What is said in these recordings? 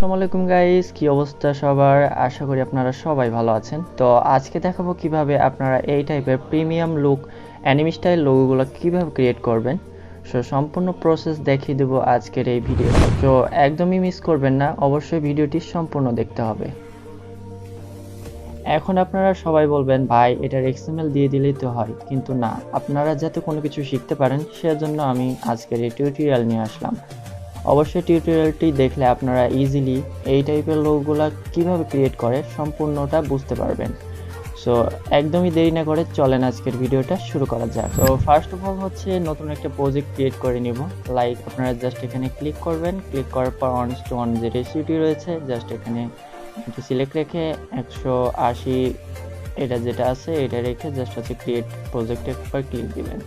আসসালামু আলাইকুম গাইস কি অবস্থা সবার? আশা করি আপনারা সবাই ভালো আছেন। তো আজকে দেখাবো কীভাবে আপনারা এই টাইপের প্রিমিয়াম লুক অ্যানিমি স্টাইল লোগোগুলো কীভাবে ক্রিয়েট করবেন। সো সম্পূর্ণ প্রসেস দেখিয়ে দেবো আজকের এই ভিডিও তো। একদমই মিস করবেন না, অবশ্যই ভিডিওটি সম্পূর্ণ দেখতে হবে। এখন আপনারা সবাই বলবেন, ভাই, এটার এক্সএমএল দিয়ে দিলেই তো হয়। কিন্তু না, আপনারা যাতে কোনো কিছু শিখতে পারেন, সেজন্য আমি আজকের এই টিউটোরিয়াল নিয়ে আসলাম। অবশ্যই টিউটোরিয়ালটি দেখলে আপনারা ইজিলি এই টাইপের লোকগুলা কীভাবে ক্রিয়েট করে সম্পূর্ণটা বুঝতে পারবেন। সো একদমই দেরি না করে চলেন আজকের ভিডিওটা শুরু করা যাক। তো ফার্স্ট অফ অল হচ্ছে নতুন একটা প্রজেক্ট ক্রিয়েট করে নিব। লাইক আপনারা জাস্ট এখানে ক্লিক করবেন। ক্লিক করার পর অন টু অন যে রেসিপিটি রয়েছে জাস্ট এখানে সিলেক্ট রেখে একশো আশি, এটা যেটা আছে, এটা রেখে জাস্ট হচ্ছে ক্রিয়েট প্রজেক্টের উপর ক্লিক দিবেন।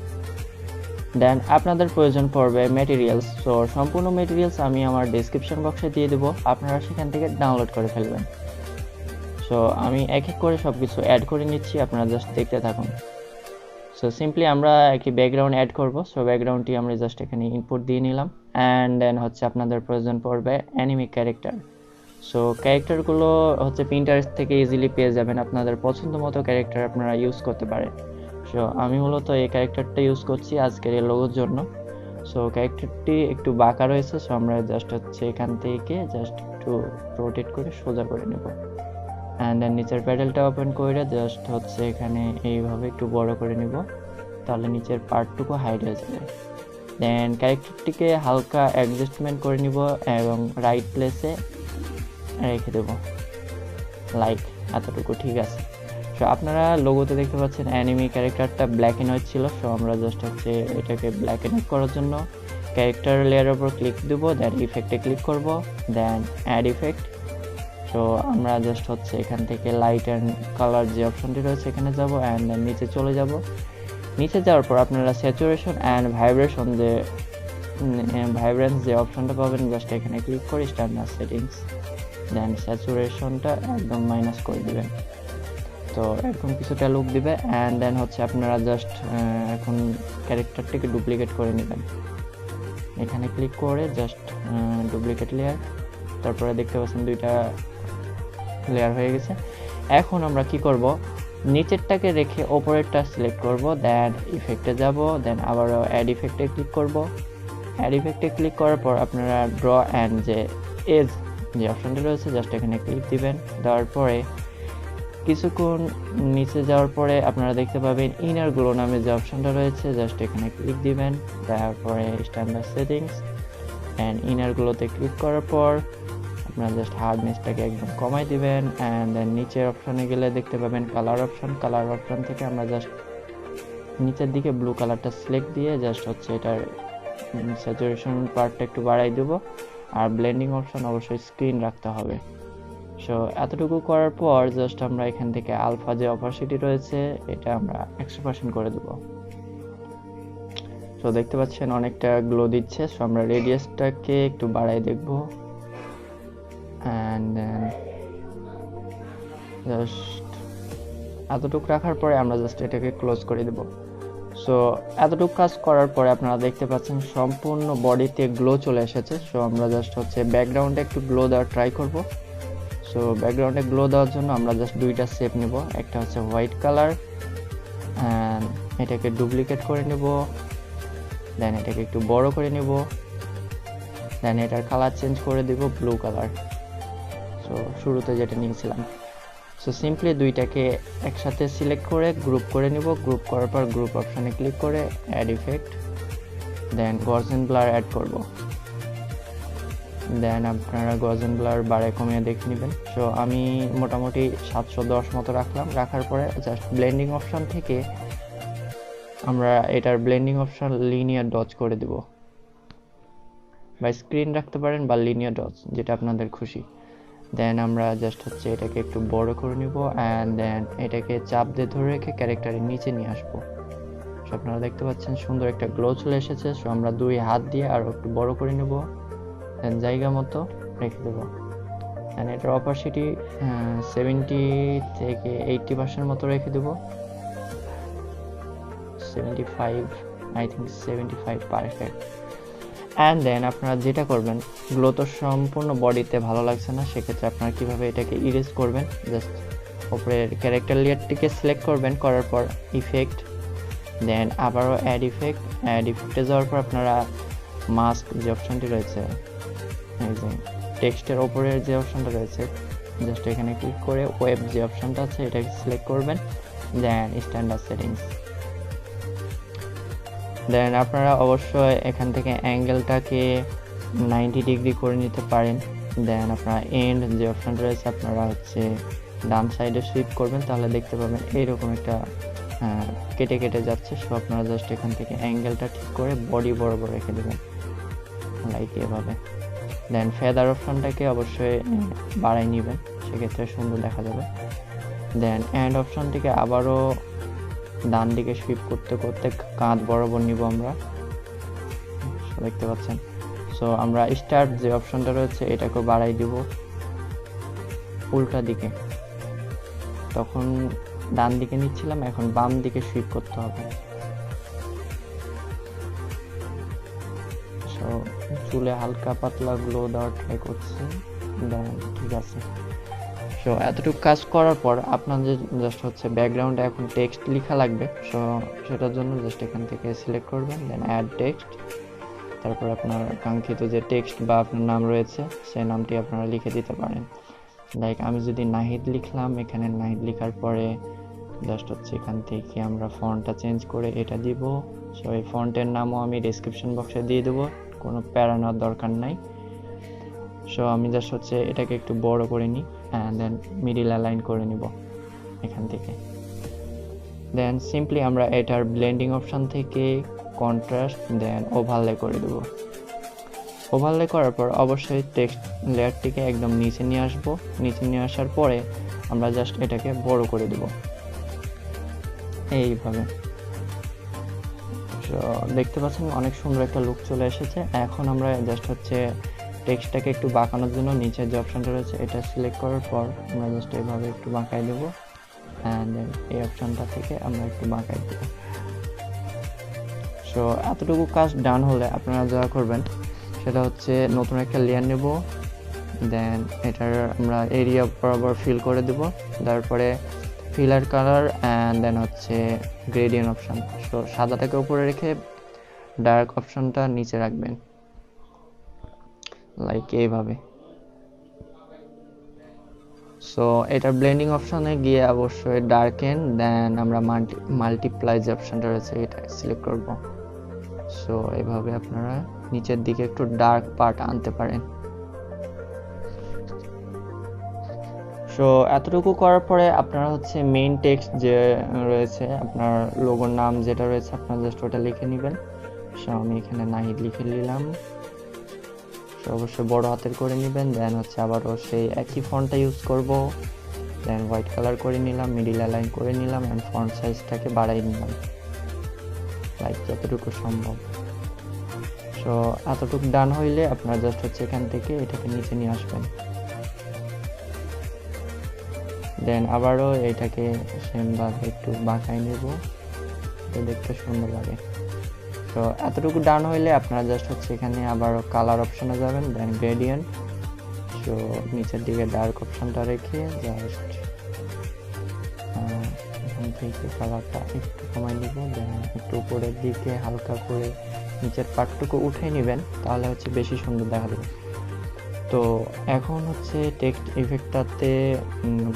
দেন আপনাদের প্রয়োজন পড়বে মেটেরিয়ালস সো সম্পূর্ণ মেটেরিয়ালস আমি আমার ডেসক্রিপশন বক্সে দিয়ে দেবো। আপনারা সেখান থেকে ডাউনলোড করে ফেলবেন। সো আমি এক এক করে সব কিছু অ্যাড করে নিচ্ছি। আপনারা জাস্ট দেখতে থাকুন। সো সিম্পলি আমরা একটি ব্যাকগ্রাউন্ড অ্যাড করব। সো ব্যাকগ্রাউন্ডটি আমরা জাস্ট এখানে ইনপুট দিয়ে নিলাম। অ্যান্ড দেন হচ্ছে আপনাদের প্রয়োজন পড়বে অ্যানিমিক ক্যারেক্টার সো ক্যারেক্টারগুলো হচ্ছে প্রিন্টারের থেকে ইজিলি পেয়ে যাবেন। আপনাদের পছন্দ মতো ক্যারেক্টার আপনারা ইউজ করতে পারেন। সো আমি মূলত এই ক্যারেক্টারটা ইউজ করছি আজকের এই লোগোর জন্য। সো ক্যারেক্টারটি একটু বাঁকা রয়েছে সো আমরা জাস্ট হচ্ছে এখান থেকে জাস্ট একটু রোটেট করে সোজা করে নেব। অ্যান্ড দেন নিচের প্যাডেলটা ওপেন করে জাস্ট হচ্ছে এখানে এইভাবে একটু বড় করে নিব, তাহলে নিচের পার্টটুকু হাইড হয়ে যাবে। দেন ক্যারেক্টারটিকে হালকা অ্যাডজাস্টমেন্ট করে নিব এবং রাইট প্লেসে রেখে দেব। লাইক এতটুকু ঠিক আছে। সো আপনারা লোগোতে দেখতে পাচ্ছেন অ্যানিমি ক্যারেক্টারটা ব্ল্যাক অ্যান্ড হোয়াইট ছিল সো আমরা জাস্ট হচ্ছে এটাকে ব্ল্যাক অ্যান্ড হোয়াইট করার জন্য ক্যারেক্টার লেয়ারের উপর ক্লিক দেবো দেন ইফেক্টে ক্লিক করব দেন অ্যাড ইফেক্ট সো আমরা জাস্ট হচ্ছে এখান থেকে লাইট অ্যান্ড কালার যে অপশনটি রয়েছে এখানে যাব অ্যান্ড নিচে চলে যাব। নিচে যাওয়ার পর আপনারা স্যাচুরেশন অ্যান্ড ভাইব্রেশন যে ভাইব্রেন্স যে অপশনটা পাবেন জাস্ট এখানে ক্লিক করে স্ট্যান্ডার্ড সেটিংস দেন স্যাচুরেশনটা একদম মাইনাস করে দেবেন। তো এরকম কিছুটা লুক দিবে অ্যান্ড দেন হচ্ছে আপনারা জাস্ট এখন ক্যারেক্টারটিকে ডুপ্লিকেট করে নেবেন। এখানে ক্লিক করে জাস্ট ডুপ্লিকেট লেয়ার তারপরে দেখতে পাচ্ছেন দুইটা লেয়ার হয়ে গেছে। এখন আমরা কি করব? নিচেরটাকে রেখে ওপরেরটা সিলেক্ট করব দেন ইফেক্টে যাব দেন আবারও অ্যাড ইফেক্টে ক্লিক করব। অ্যাড ইফেক্টে ক্লিক করার পর আপনারা ড্র অ্যান্ড যে এজ যে অপশনটা রয়েছে জাস্ট এখানে ক্লিক দিবেন। দেওয়ার পরে কিছুক্ষণ নিচে যাওয়ার পরে আপনারা দেখতে পাবেন ইনার গ্লো নামে যে অপশনটা রয়েছে জাস্ট এখানে ক্লিক দিবেন, তারপরে স্ট্যান্ডার্ড সেটিংস অ্যান্ড ইনার গ্লোতে ক্লিক করার পর আপনারা জাস্ট হার্ডনেসটাকে একদম কমাই দিবেন অ্যান্ড দেন নিচের অপশনে গেলে দেখতে পাবেন কালার অপশন কালার অপশন থেকে আমরা জাস্ট নিচের দিকে ব্লু কালারটা সিলেক্ট দিয়ে জাস্ট হচ্ছে এটার স্যাচুরেশন পার্টটা একটু বাড়াই দেবো, আর ব্লেন্ডিং অপশন অবশ্যই স্ক্রিন রাখতে হবে। সো এতটুকু করার পর জাস্ট আমরা এখান থেকে আলফা যে অপারসিটি রয়েছে, এটা আমরা একশো পার্সেন্ট করে দেব। সো দেখতে পাচ্ছেন অনেকটা গ্লো দিচ্ছে। সো আমরা রেডিয়াসটাকে একটু বাড়াই দেখব। অ্যান্ড জাস্ট এতটুকু রাখার পরে আমরা জাস্ট এটাকে ক্লোজ করে দেব। সো এতটুকু কাজ করার পরে আপনারা দেখতে পাচ্ছেন সম্পূর্ণ বডিতে গ্লো চলে এসেছে। সো আমরা জাস্ট হচ্ছে ব্যাকগ্রাউন্ডে একটু গ্লো দেওয়ার ট্রাই করব। সো ব্যাকগ্রাউন্ডে গ্লো দেওয়ার জন্য আমরা জাস্ট দুইটা শেপ নেব। একটা হচ্ছে হোয়াইট কালার এটাকে ডুপ্লিকেট করে নেব। দেন এটাকে একটু বড় করে নেব। দেন এটার কালার চেঞ্জ করে দেব ব্লু কালার সো শুরুতে যেটা নিয়েছিলাম। সো সিম্পলি দুইটাকে একসাথে সিলেক্ট করে গ্রুপ করে নিব। গ্রুপ করার পর গ্রুপ অপশানে ক্লিক করে add effect then gaussian blur add করব। দেন আপনারা গর্জেন ব্লার বাড়ে কমিয়ে দেখে নেবেন। সো আমি মোটামুটি সাতশো দশ মতো রাখলাম। রাখার পরে জাস্ট ব্লেন্ডিং অপশান থেকে আমরা এটার ব্লেন্ডিং অপশান লিনিয়ার ডচ করে দেব। বা স্ক্রিন রাখতে পারেন বা লিনিয়ার ডচ যেটা আপনাদের খুশি। দেন আমরা জাস্ট হচ্ছে এটাকে একটু বড় করে নিব অ্যান্ড দেন এটাকে চাপ দিয়ে ধরে রেখে ক্যারেক্টারের নিচে নিয়ে আসব। আপনারা দেখতে পাচ্ছেন সুন্দর একটা গ্লো চলে এসেছে। সো আমরা দুই হাত দিয়ে আরও একটু বড় করে নেব। দেন জায়গা মতো রেখে দেবো। অ্যান্ড এটার অপারসিটি সেভেন্টি থেকে এইটটি পার্সেন্ট মতো রেখে দেবো। Seventy five I think seventy five perfect and then আপনারা যেটা করবেন গ্লো তো সম্পূর্ণ বডিতে ভালো লাগছে না, সেক্ষেত্রে আপনারা কীভাবে এটাকে ইরেজ করবেন জাস্ট ওপরের ক্যারেক্টার লেয়ারটিকে সিলেক্ট করবেন, করার পর ইফেক্ট দেন আবারও অ্যাড ইফেক্ট অ্যাড ইফেক্টে যাওয়ার পর আপনারা মাস্ক যে অপশানটি রয়েছে এই যে টেক্সটের ওপরের যে অপশানটা রয়েছে জাস্ট এখানে ক্লিক করে ওয়েব যে অপশানটা আছে, এটাকে সিলেক্ট করবেন দেন স্ট্যান্ডার্ড সেটিংস দেন আপনারা অবশ্যই এখান থেকে অ্যাঙ্গেলটাকে নাইনটি ডিগ্রি করে নিতে পারেন। দেন আপনারা এন্ড যে অপশানটা রয়েছে, আপনারা হচ্ছে ডান সাইডে সুইপ করবেন, তাহলে দেখতে পাবেন এইরকম একটা কেটে কেটে যাচ্ছে। সো আপনারা জাস্ট এখান থেকে অ্যাঙ্গেলটা ঠিক করে বডি বরাবর রেখে দেবেন লাইক এভাবে। দেন ফেদার অপশনটাকে অবশ্যই বাড়াই নেবেন সেক্ষেত্রে সুন্দর দেখা যাবে। দেন অ্যান্ড অপশনটিকে আবারও ডান দিকে সুইপ করতে করতে কাঁধ বরাবর নিব আমরা। দেখতে পাচ্ছেন। সো আমরা স্টার্ট যে অপশনটা রয়েছে এটাকে বাড়াই দিব উল্টা দিকে। তখন ডান দিকে নিচ্ছিলাম এখন বাম দিকে সুইপ করতে হবে। চুলে হালকা পাতলা গ্লো দেওয়ার ট্রাই করছি। ঠিক আছে। সো এতটুকু কাজ করার পর আপনাদের জাস্ট হচ্ছে ব্যাকগ্রাউন্ডে এখন টেক্সট লেখা লাগবে সো সেটার জন্য জাস্ট এখান থেকে সিলেক্ট করবেন দেন অ্যাড টেক্সট তারপর আপনার কাঙ্ক্ষিত যে টেক্সট বা আপনার নাম রয়েছে, সেই নামটি আপনারা লিখে দিতে পারেন। লাইক আমি যদি নাহিদ লিখলাম, এখানে নাহিদ লেখার পরে জাস্ট হচ্ছে এখান থেকে আমরা ফন্টটা চেঞ্জ করে এটা দিব। সো এই ফন্টের নামও আমি ডেসক্রিপশন বক্সে দিয়ে দেবো। কোনো প্যারা নেওয়ার দরকার নাই। সো আমি জাস্ট হচ্ছে এটাকে একটু বড় করে নিই অ্যান্ড দেন মিডিল অ্যালাইন করে নিব এখান থেকে। দেন সিম্পলি আমরা এটার ব্লেন্ডিং অপশন থেকে কন্ট্রাস্ট দেন ওভারলে করে দেবো। ওভারলে করার পর অবশ্যই টেক্সট লেয়ারটিকে একদম নিচে নিয়ে আসব। নিচে নিয়ে আসার পরে আমরা জাস্ট এটাকে বড় করে দেব। এইভাবে। দেখতে পাচ্ছেন অনেক সুন্দর একটা লুক চলে এসেছে। এখন আমরা জাস্ট হচ্ছে টেক্সটটাকে একটু বাঁকানোর জন্য নিচের যে অপশনটা রয়েছে, এটা সিলেক্ট করার পর আমরা জাস্ট এইভাবে একটু বাঁকাই দেবো। অ্যান্ড এই অপশনটা থেকে আমরা একটু বাঁকাই দেবো। সো এতটুকু কাজ ডান হলে আপনারা যা করবেন, সেটা হচ্ছে নতুন একটা লেয়ার নেব। দেন এটার আমরা এরিয়া বরাবর ফিল করে দেব। তারপরে ফিলার কালার অ্যান্ড দেন হচ্ছে গ্রেডিয়েন্ট অপশান সো সাদাটাকে উপরে রেখে ডার্ক অপশানটা নিচে রাখবেন। লাইক এইভাবে। সো এটা ব্লেন্ডিং অপশানে গিয়ে অবশ্যই ডার্কেন দেন আমরা মাল্টি মাল্টিপ্লাই যে অপশনটা রয়েছে, এটা সিলেক্ট করব। সো এভাবে আপনারা নিচের দিকে একটু ডার্ক পার্ট আনতে পারেন। সো এতটুকু করার পরে আপনারা হচ্ছে মেইন টেক্সট যে রয়েছে, আপনার লোগোর নাম যেটা রয়েছে, আপনার জাস্ট ওটা লিখে নেবেন। সো আমি এখানে নাহিদ লিখে নিলাম। সো অবশ্যই বড় হাতের করে নেবেন। দেন হচ্ছে আবারও সেই একই ফন্টটা ইউজ করব। দেন হোয়াইট কালার করে নিলাম মিডিল অ্যালাইন করে নিলাম অ্যান্ড ফন্ট সাইজটাকে বাড়াই নিলাম। লাইক যতটুকু সম্ভব। সো এতটুকু ডান হইলে আপনারা জাস্ট হচ্ছে এখান থেকে এটাকে নিচে নিয়ে আসবেন। দেন আবারও এটাকে সেমভাবে একটু বাঁকাই নেব। তো দেখতে সুন্দর লাগে। তো এতটুকু ডান হইলে আপনারা জাস্ট হচ্ছে এখানে আবারও কালার অপশনে যাবেন দেন গ্রেডিয়েন্ট তো নিচের দিকে ডার্ক অপশনটা রেখে জাস্ট এখান থেকে কালারটা একটু কমাই নেব। দেন একটু উপরের দিকে হালকা করে নিচের পার্টটুকু উঠে নেবেন, তাহলে হচ্ছে বেশি সুন্দর দেখা তো এখন হচ্ছে টেক্সট ইফেক্টটাতে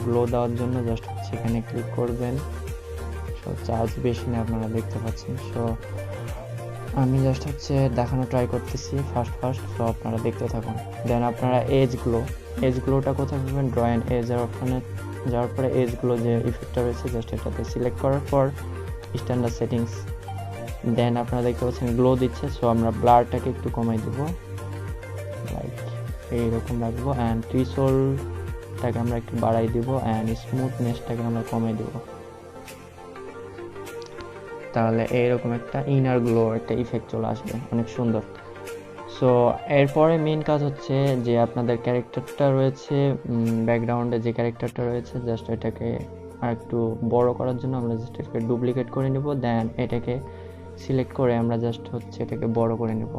গ্লো দেওয়ার জন্য জাস্ট হচ্ছে এখানে ক্লিক করবেন। সো চার্জ বেশি না আপনারা দেখতে পাচ্ছেন। সো আমি জাস্ট হচ্ছে দেখানো ট্রাই করতেছি ফার্স্ট ফার্স্ট সো আপনারা দেখতে থাকুন। দেন আপনারা এজ গ্লো এজ গ্লোটা কোথায় পাবেন? ড্র অ্যান্ড এজের অপশনে যাওয়ার পরে এজ গ্লো যে ইফেক্টটা রয়েছে জাস্ট এটাতে সিলেক্ট করার পর স্ট্যান্ডার্ড সেটিংস দেন আপনারা দেখতে পাচ্ছেন গ্লো দিচ্ছে। সো আমরা ব্লারটাকে একটু কমাই দেবো। এইরকম রাখব অ্যান্ড ট্রিসোলটাকে আমরা একটু বাড়াই দিব অ্যান্ড স্মুথনেসটাকে আমরা কমাই দেব। তাহলে এইরকম একটা ইনার গ্লো একটা ইফেক্ট চলে আসবে, অনেক সুন্দর। সো এরপরে মেন কাজ হচ্ছে যে আপনাদের ক্যারেক্টারটা রয়েছে ব্যাকগ্রাউন্ডে যে ক্যারেক্টারটা রয়েছে জাস্ট এটাকে আর একটু বড় করার জন্য আমরা জাস্ট এটাকে ডুপ্লিকেট করে নিব দেন এটাকে সিলেক্ট করে আমরা জাস্ট হচ্ছে এটাকে বড় করে নেব।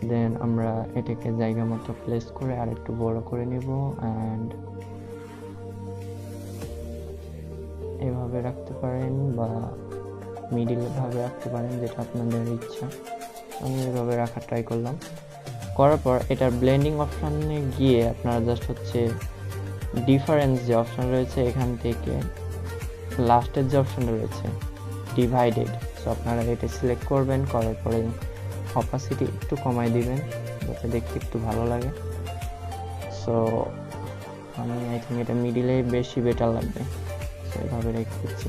দেন আমরা এটাকে জায়গা মতো প্লেস করে আর একটু বড় করে নিব অ্যান্ড এভাবে রাখতে পারেন বা মিডিল ভাবে রাখতে পারেন যেটা আপনাদের ইচ্ছা। আমি এভাবে রাখার ট্রাই করলাম। করার পর এটার ব্লেন্ডিং অপশানে গিয়ে আপনারা জাস্ট হচ্ছে ডিফারেন্স যে অপশান রয়েছে এখান থেকে লাস্টের যে অপশান রয়েছে ডিভাইডেড সো আপনারা এটা সিলেক্ট করবেন, করার পরে অপাসিটি একটু কমাই দিবেন, যাতে দেখতে একটু ভালো লাগে। সো আমি আই থিঙ্ক এটা মিডিলে বেশি বেটার লাগবে। সো এভাবে রেখে দিচ্ছি।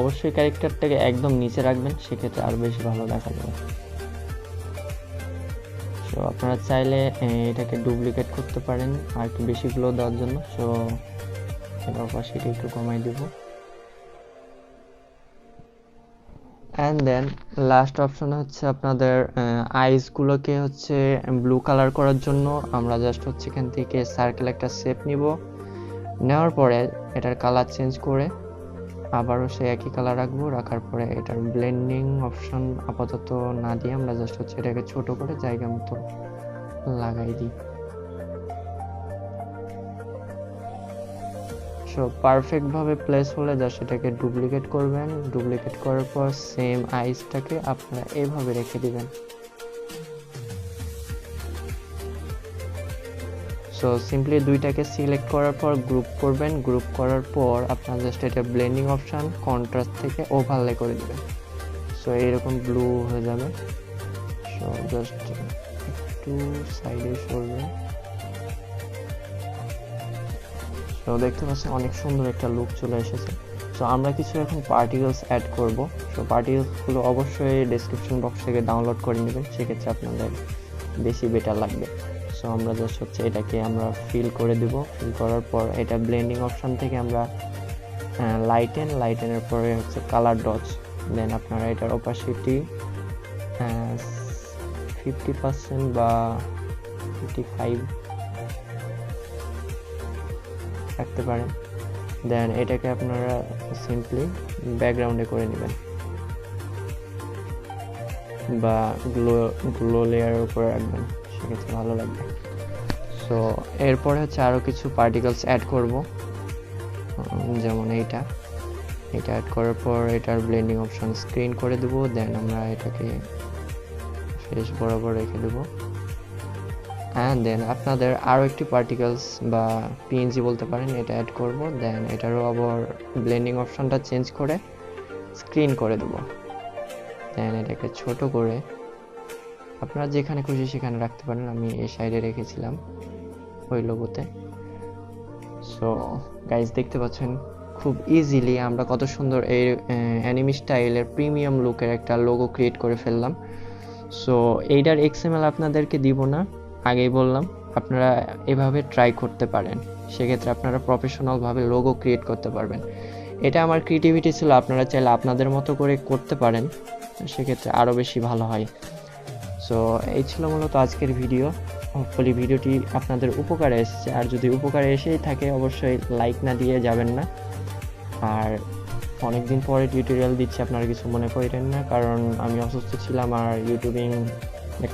অবশ্যই ক্যারেক্টারটাকে একদম নিচে রাখবেন, সেক্ষেত্রে আরও বেশি ভালো দেখা যাবে। সো আপনারা চাইলে এটাকে ডুপ্লিকেট করতে পারেন, আর একটু বেশি গ্লো দেওয়ার জন্য। সো এর অপাসিটি একটু কমাই দেব। অ্যান্ড দেন লাস্ট অপশন হচ্ছে আপনাদের আইসগুলোকে হচ্ছে ব্লু কালার করার জন্য আমরা জাস্ট হচ্ছে এখান থেকে সার্কেল একটা শেপ নিব। নেওয়ার পরে এটার কালার চেঞ্জ করে আবারও সে একই কালার রাখব, রাখার পরে এটার ব্লেন্ডিং অপশন আপাতত না দিয়ে আমরা জাস্ট হচ্ছে এটাকে ছোট করে জায়গা মতো লাগাই দিই। সো পারফেক্ট ভাবে প্লেস হলে জাস্ট এটাকে ডুপ্লিকেট করবেন। ডুপ্লিকেট করার পর সেম আইসটাকে আপনারা এভাবে রেখে দিবেন। সো সিম্পলি দুইটাকে সিলেক্ট করার পর গ্রুপ করবেন। গ্রুপ করার পর আপনার জাস্ট এটা ব্লেন্ডিং অপশন কন্ট্রাস্ট থেকে ওভারলে করে দিবেন। সো এইরকম ব্লু হয়ে যাবে। সো জাস্ট একটু সাইডে সরবে তো দেখতে পাচ্ছেন অনেক সুন্দর একটা লুক চলে এসেছে। সো আমরা কিছু এখন পার্টিকেলস অ্যাড করব। সো পার্টিকেলসগুলো অবশ্যই ডেসক্রিপশন বক্স থেকে ডাউনলোড করে নেবেন। সেক্ষেত্রে আপনাদের বেশি বেটার লাগবে। সো আমরা জাস্ট হচ্ছে এটাকে আমরা ফিল করে দেব। ফিল করার পর এটা ব্লেন্ডিং অপশন থেকে আমরা লাইটেন লাইটেনের পরে হচ্ছে কালার ডটস দেন আপনারা এটার অপাসিটি ফিফটি পার্সেন্ট বা ফিফটি ফাইভ রাখতে পারেন দেন এটাকে আপনারা সিম্পলি ব্যাকগ্রাউন্ডে করে নেবেন। বা গ্লো গ্লো লেয়ারের উপরে রাখবেন, সেক্ষেত্রে ভালো লাগবে। সো এরপরে হচ্ছে আরও কিছু পার্টিকেলস অ্যাড করব। যেমন এইটা। এটা অ্যাড করার পর এটার ব্লেন্ডিং অপশন স্ক্রিন করে দেবো দেন আমরা এটাকে ফেস বরাবর রেখে দেবো। অ্যান্ড দেন আপনাদের আরও একটি পার্টিকেলস বা পিএনজি বলতে পারেন, এটা অ্যাড করব। দেন এটারও আবার ব্লেন্ডিং অপশনটা চেঞ্জ করে স্ক্রিন করে দেবো। দেন এটাকে ছোট করে আপনারা যেখানে খুশি সেখানে রাখতে পারেন। আমি এই সাইডে রেখেছিলাম ওই লোগোতে সো গাইজ দেখতে পাচ্ছেন, খুব ইজিলি আমরা কত সুন্দর এই অ্যানিমি স্টাইলের প্রিমিয়াম লুকের একটা লোগো ক্রিয়েট করে ফেললাম। সো এইটার এক্সএমএল আপনাদেরকে দিব না। আগেই বললাম, আপনারা এভাবে ট্রাই করতে পারেন। সেক্ষেত্রে আপনারা প্রফেশনালভাবে লোগো ক্রিয়েট করতে পারবেন। এটা আমার ক্রিয়েটিভিটি ছিল, আপনারা চাইলে আপনাদের মতো করে করতে পারেন, সেক্ষেত্রে আরও বেশি ভালো হয়। সো এই ছিল মূলত আজকের ভিডিও হোপফুলি ভিডিওটি আপনাদের উপকারে এসেছে। আর যদি উপকারে এসেই থাকে, অবশ্যই লাইক না দিয়ে যাবেন না। আর অনেকদিন পরে টিউটোরিয়াল দিচ্ছি, আপনারা কিছু মনে করেন না, কারণ আমি অসুস্থ ছিলাম আর ইউটিউবিং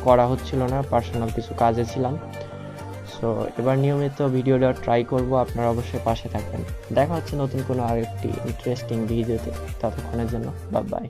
করা হচ্ছিল না পার্সোনাল কিছু কাজে ছিলাম। সো এবার নিয়মিত ভিডিও দেওয়ার ট্রাই করব, আপনারা অবশ্যই পাশে থাকবেন। দেখা হচ্ছে নতুন কোনো আরেকটি ইন্টারেস্টিং ভিডিওতে ততক্ষণের জন্য বা বাই